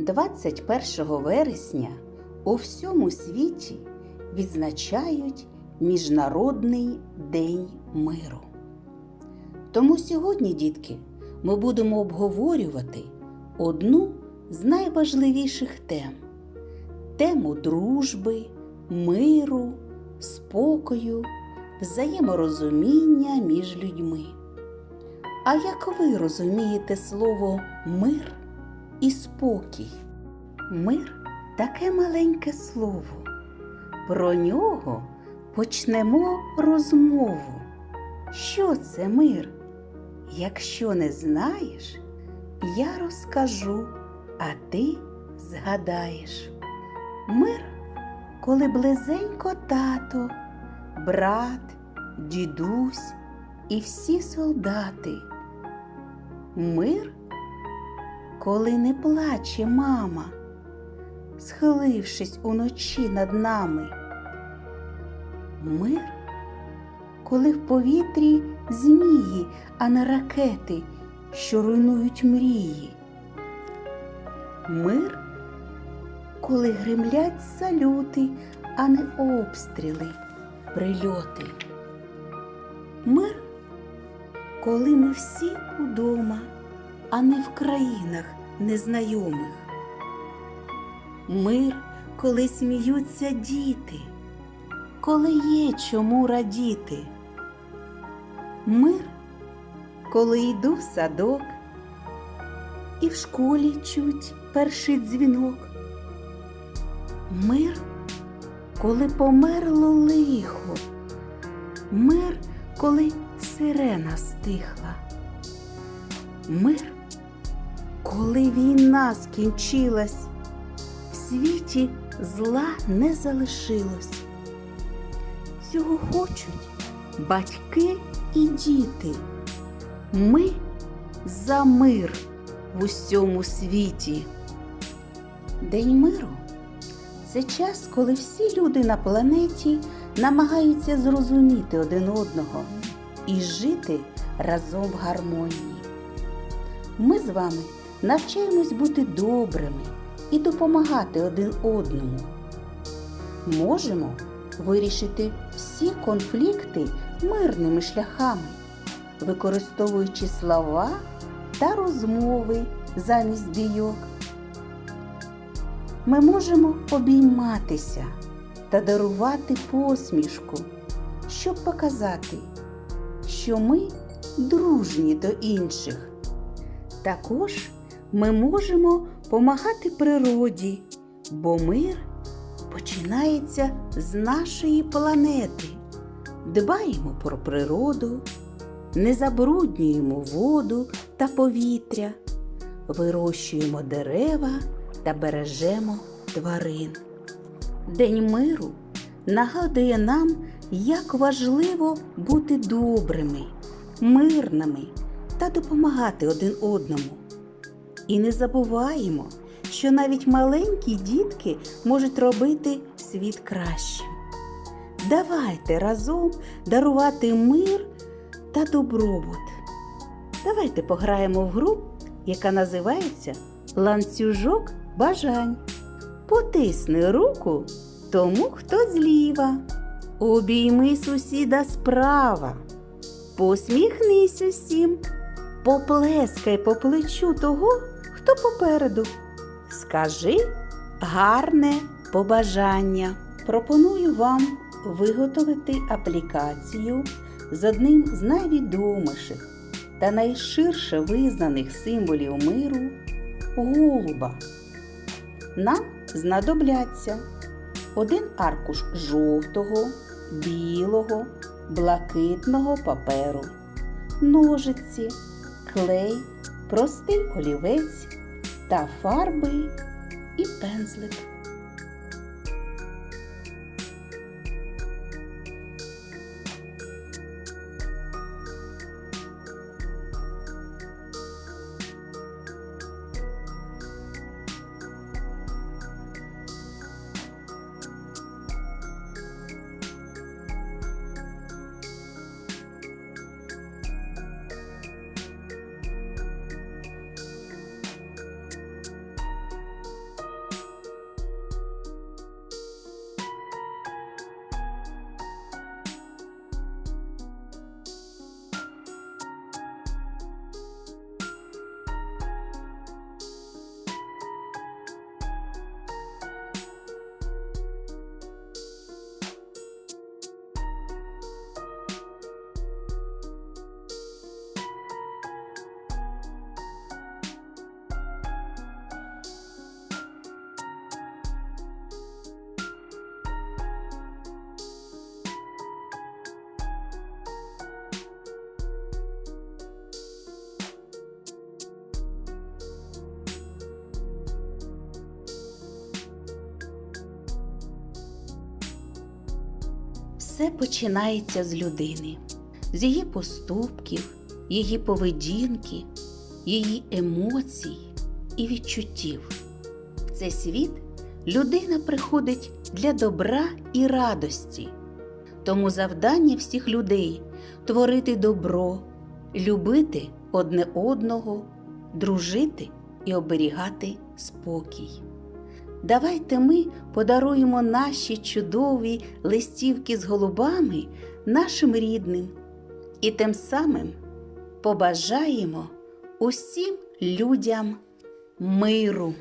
21 вересня у всьому світі відзначають Міжнародний день миру. Тому сьогодні, дітки, ми будемо обговорювати одну з найважливіших тем тему дружби, миру, спокою, взаєморозуміння між людьми. А як ви розумієте слово мир і спокій? Мир таке маленьке слово. Про нього почнемо розмову. Що це мир? Якщо не знаєш, я розкажу, а ти згадаєш. Мир, коли близенько тато, брат, дідусь і всі солдати. Мир, коли не плаче мама, схилившись уночі над нами. Мир, коли в повітрі змії, а не ракети, що руйнують мрії. Мир, коли гремлять салюти, а не обстріли, прильоти. Мир, коли ми всі удома, а не в країнах незнайомих. Мир, коли сміються діти, коли є чому радіти. Мир, коли йду в садок, і в школі чуть перший дзвінок. Мир, коли померло лихо, мир, коли сирена стихла. Мир, коли війна скінчилась, в світі зла не залишилось. Цього хочуть батьки і діти. Ми за мир в усьому світі. День миру це час, коли всі люди на планеті намагаються зрозуміти один одного і жити разом в гармонії. Ми з вами навчаємось бути добрими і допомагати один одному. Можемо вирішити всі конфлікти мирними шляхами, використовуючи слова та розмови замість бійок. Ми можемо обійматися та дарувати посмішку, щоб показати, що ми дружні до інших. Також ми можемо помагати природі, бо мир починається з нашої планети. Дбаємо про природу, не забруднюємо воду та повітря, вирощуємо дерева та бережемо тварин. День миру нагадує нам, як важливо бути добрими, мирними та допомагати один одному. І не забуваємо, що навіть маленькі дітки можуть робити світ кращим. Давайте разом дарувати мир та добробут. Давайте пограємо в гру, яка називається Ланцюжок бажань. Потисни руку тому, хто зліва. Обійми сусіда справа. Посміхнись усім, поплескай по плечу того, хто попереду. Скажи гарне побажання. Пропоную вам виготовити аплікацію з одним з найвідоміших та найширше визнаних символів миру голуба. Нам знадобляться один аркуш жовтого, білого, блакитного паперу, ножиці, клей, простий олівець та фарби і пензлик. Все починається з людини, з її поступків, її поведінки, її емоцій і відчуттів. В цей світ людина приходить для добра і радості. Тому завдання всіх людей творити добро, любити одне одного, дружити і оберігати спокій. Давайте ми подаруємо наші чудові листівки з голубами нашим рідним і тим самим побажаємо усім людям миру.